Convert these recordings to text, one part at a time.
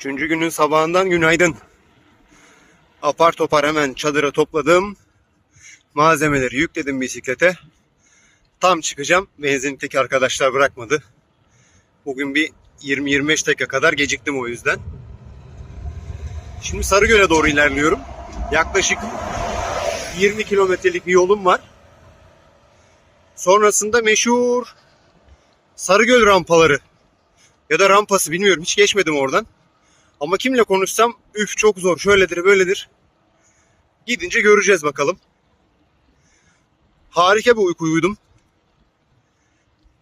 Üçüncü günün sabahından günaydın. Apar topar hemen çadıra topladım. Malzemeleri yükledim bisiklete. Tam çıkacağım. Benzinlikteki arkadaşlar bırakmadı. Bugün bir 20-25 dakika kadar geciktim o yüzden. Şimdi Sarıgöl'e doğru ilerliyorum. Yaklaşık 20 kilometrelik bir yolum var. Sonrasında meşhur Sarıgöl rampaları ya da rampası bilmiyorum hiç geçmedim oradan. Ama kimle konuşsam üf çok zor şöyledir böyledir. Gidince göreceğiz bakalım. Harika bir uyku uyudum.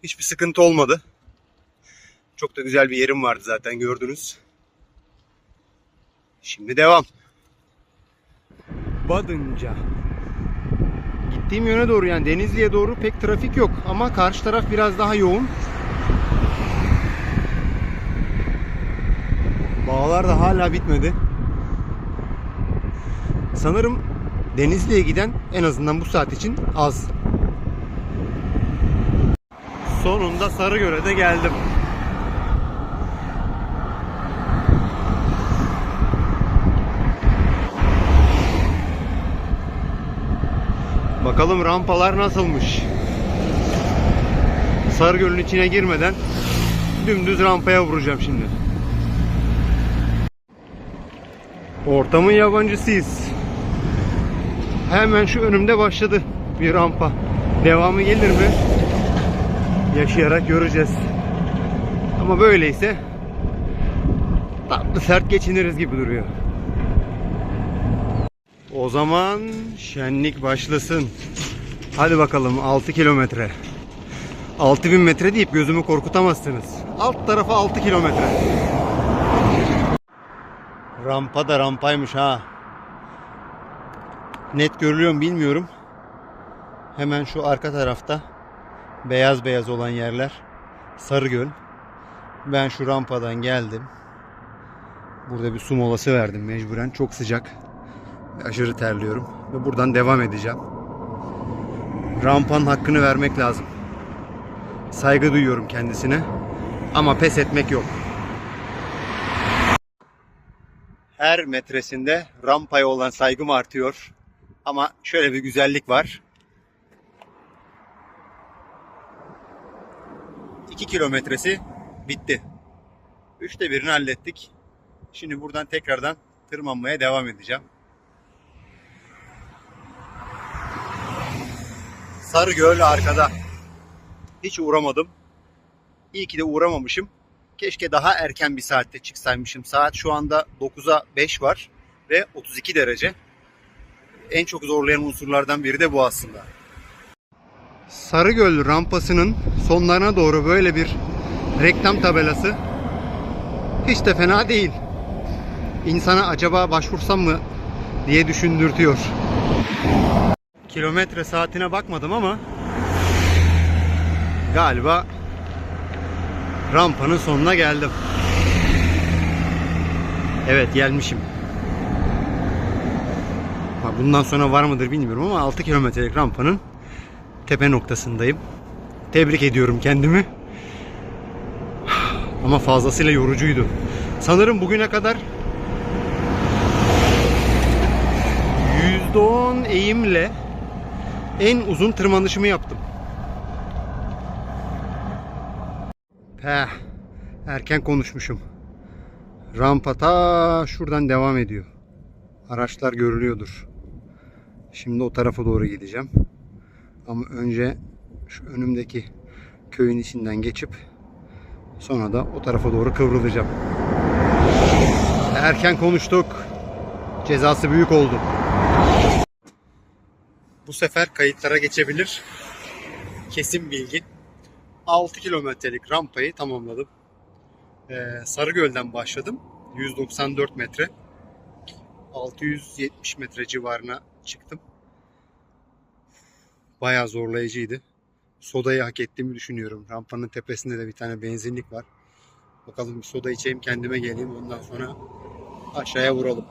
Hiçbir sıkıntı olmadı. Çok da güzel bir yerim vardı zaten gördünüz. Şimdi devam. Badınca. Gittiğim yöne doğru yani Denizli'ye doğru pek trafik yok ama karşı taraf biraz daha yoğun. Bağlar da hala bitmedi. Sanırım Denizli'ye giden en azından bu saat için az. Sonunda Sarıgöl'e geldim. Bakalım rampalar nasılmış. Sarıgöl'ün içine girmeden dümdüz rampaya vuracağım şimdi. Ortamın yabancısıyız. Hemen şu önümde başladı bir rampa. Devamı gelir mi? Yaşayarak göreceğiz. Ama böyleyse tatlı sert geçiniriz gibi duruyor. O zaman şenlik başlasın. Hadi bakalım 6 kilometre. 6000 metre deyip gözümü korkutamazsınız. Alt tarafa 6 kilometre. Rampa da rampaymış ha. Net görülüyor mu bilmiyorum. Hemen şu arka tarafta beyaz beyaz olan yerler Sarıgöl. Ben şu rampadan geldim. Burada bir su molası verdim mecburen. Çok sıcak. Aşırı terliyorum. Ve buradan devam edeceğim. Rampanın hakkını vermek lazım. Saygı duyuyorum kendisine. Ama pes etmek yok. Her metresinde rampaya olan saygım artıyor. Ama şöyle bir güzellik var. 2 kilometresi bitti. Üçte birini hallettik. Şimdi buradan tekrardan tırmanmaya devam edeceğim. Sarıgöl arkada. Hiç uğramadım. İyi ki de uğramamışım. Keşke daha erken bir saatte çıksaymışım. Saat şu anda 9'a 5 var ve 32 derece. En çok zorlayan unsurlardan biri de bu aslında. Sarıgöl rampasının sonlarına doğru böyle bir reklam tabelası hiç de fena değil. İnsana acaba başvursam mı diye düşündürtüyor. Kilometre saatine bakmadım ama galiba rampanın sonuna geldim. Evet gelmişim. Bundan sonra var mıdır bilmiyorum ama 6 kilometrelik rampanın tepe noktasındayım. Tebrik ediyorum kendimi. Ama fazlasıyla yorucuydu. Sanırım bugüne kadar %10 eğimle en uzun tırmanışımı yaptım. Peh, erken konuşmuşum. Rampa ta şuradan devam ediyor. Araçlar görülüyordur. Şimdi o tarafa doğru gideceğim. Ama önce şu önümdeki köyün içinden geçip sonra da o tarafa doğru kıvrılacağım. Erken konuştuk. Cezası büyük oldu. Bu sefer kayıtlara geçebilir. Kesin bilgi. 6 kilometrelik rampayı tamamladım. Ee, Sarıgöl'den başladım. 194 metre. 670 metre civarına çıktım. Bayağı zorlayıcıydı. Sodayı hak ettiğimi düşünüyorum. Rampanın tepesinde de bir tane benzinlik var. Bakalım bir soda içeyim kendime geleyim. Ondan sonra aşağıya vuralım.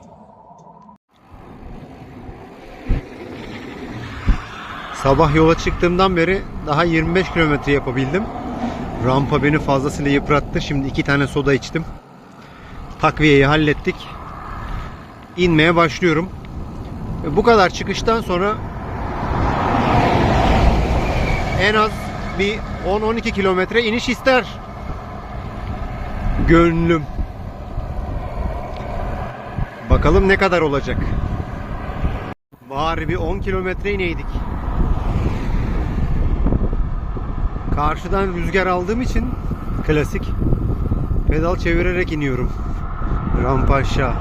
Sabah yola çıktığımdan beri daha 25 kilometre yapabildim. Rampa beni fazlasıyla yıprattı. Şimdi iki tane soda içtim. takviyeyi hallettik. İnmeye başlıyorum. Bu kadar çıkıştan sonra en az bir 10-12 kilometre iniş ister. Gönlüm. Bakalım ne kadar olacak. Bari bir 10 kilometre ineydik. Karşıdan rüzgar aldığım için klasik pedal çevirerek iniyorum. Rampa aşağı.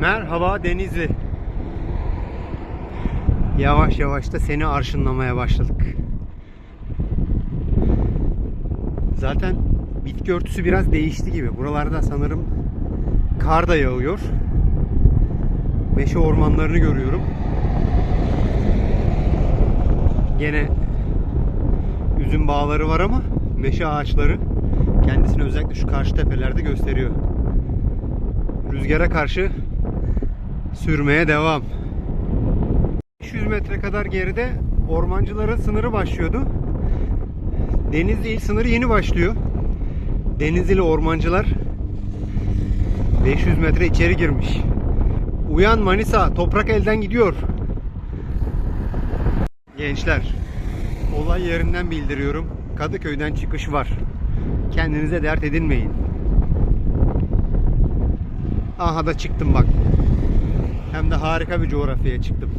Merhaba Denizli. Yavaş yavaş da seni arşınlamaya başladık. Zaten bitki örtüsü biraz değişti gibi. Buralarda sanırım kar da yağıyor. Meşe ormanlarını görüyorum. Gene üzüm bağları var ama meşe ağaçları kendisini özellikle şu karşı tepelerde gösteriyor. Rüzgara karşı sürmeye devam. 500 metre kadar geride ormancıların sınırı başlıyordu. Denizli il sınırı yeni başlıyor. Denizli ormancılar 500 metre içeri girmiş. Uyan Manisa, toprak elden gidiyor. Gençler, olay yerinden bildiriyorum. Kadıköy'den çıkış var. Kendinize dert edinmeyin. Aha da çıktım bak. Hem de harika bir coğrafyaya çıktım.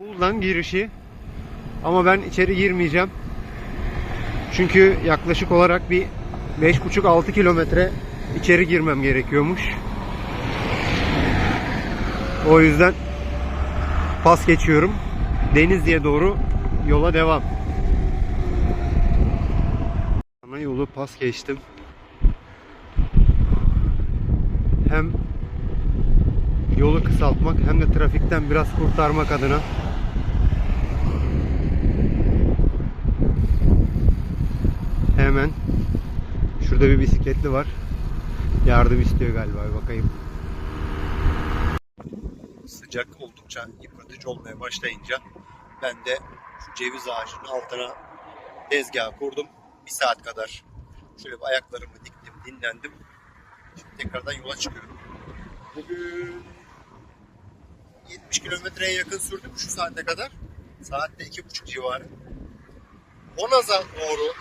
Buradan girişi ama ben içeri girmeyeceğim. Çünkü yaklaşık olarak bir 5,5-6 kilometre içeri girmem gerekiyormuş. O yüzden pas geçiyorum. Denizli'ye doğru yola devam. Ana yolu pas geçtim. Hem yolu kısaltmak hem de trafikten biraz kurtarmak adına hemen şurada bir bisikletli var. Yardım istiyor galiba. Bakayım. Sıcak oldukça yıpratıcı olmaya başlayınca ben de şu ceviz ağacının altına tezgah kurdum. Bir saat kadar şöyle bir ayaklarımı diktim, dinlendim. Şimdi tekrardan yola çıkıyorum. Bugün 70 kilometreye yakın sürdüm şu saate kadar. Saatte 2,5 civarı. Honaz'a doğru,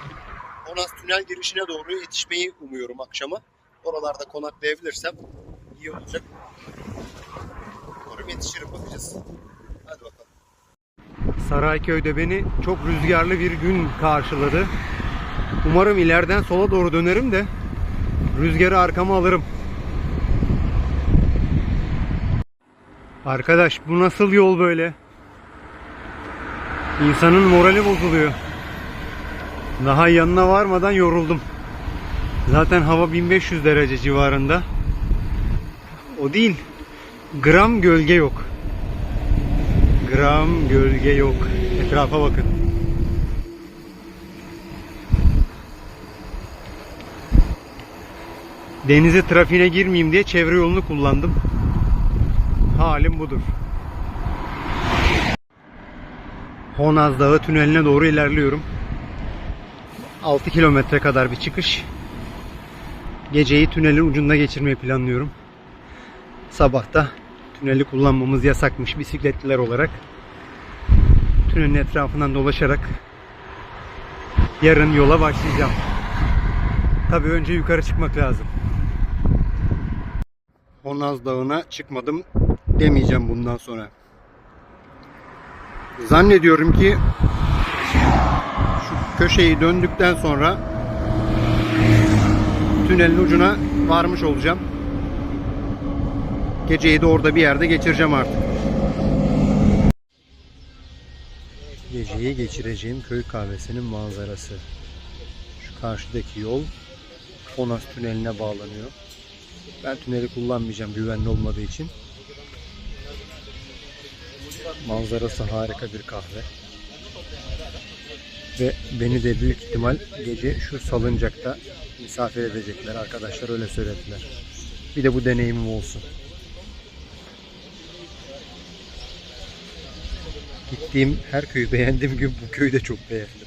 Honaz tünel girişine doğru yetişmeyi umuyorum akşama. Oralarda konaklayabilirsem iyi olacak. Umarım yetişirim bakacağız. Hadi bakalım. Sarayköy'de beni çok rüzgarlı bir gün karşıladı. Umarım ileriden sola doğru dönerim de rüzgarı arkama alırım. Arkadaş bu nasıl yol böyle? İnsanın morali bozuluyor. Daha yanına varmadan yoruldum. Zaten hava 1500 derece civarında. O değil. Gram gölge yok. Gram gölge yok. Etrafa bakın. Denize trafiğine girmeyeyim diye çevre yolunu kullandım. Halim budur. Honaz Dağı tüneline doğru ilerliyorum. 6 kilometre kadar bir çıkış. Geceyi tünelin ucunda geçirmeyi planlıyorum. Sabahta tüneli kullanmamız yasakmış bisikletliler olarak. Tünelin etrafından dolaşarak yarın yola başlayacağım. Tabii önce yukarı çıkmak lazım. Honaz Dağı'na çıkmadım demeyeceğim bundan sonra. Zannediyorum ki şu köşeyi döndükten sonra tünelin ucuna varmış olacağım. Geceyi de orada bir yerde geçireceğim artık. Geceyi geçireceğim köy kahvesinin manzarası. Şu karşıdaki yol Onas tüneline bağlanıyor. Ben tüneli kullanmayacağım güvenli olmadığı için. Manzarası harika bir kahve. Ve beni de büyük ihtimal gece şu salıncakta misafir edecekler. Arkadaşlar öyle söylediler. Bir de bu deneyimim olsun. Gittiğim her köyü beğendiğim gün bu köyü de çok beğendim.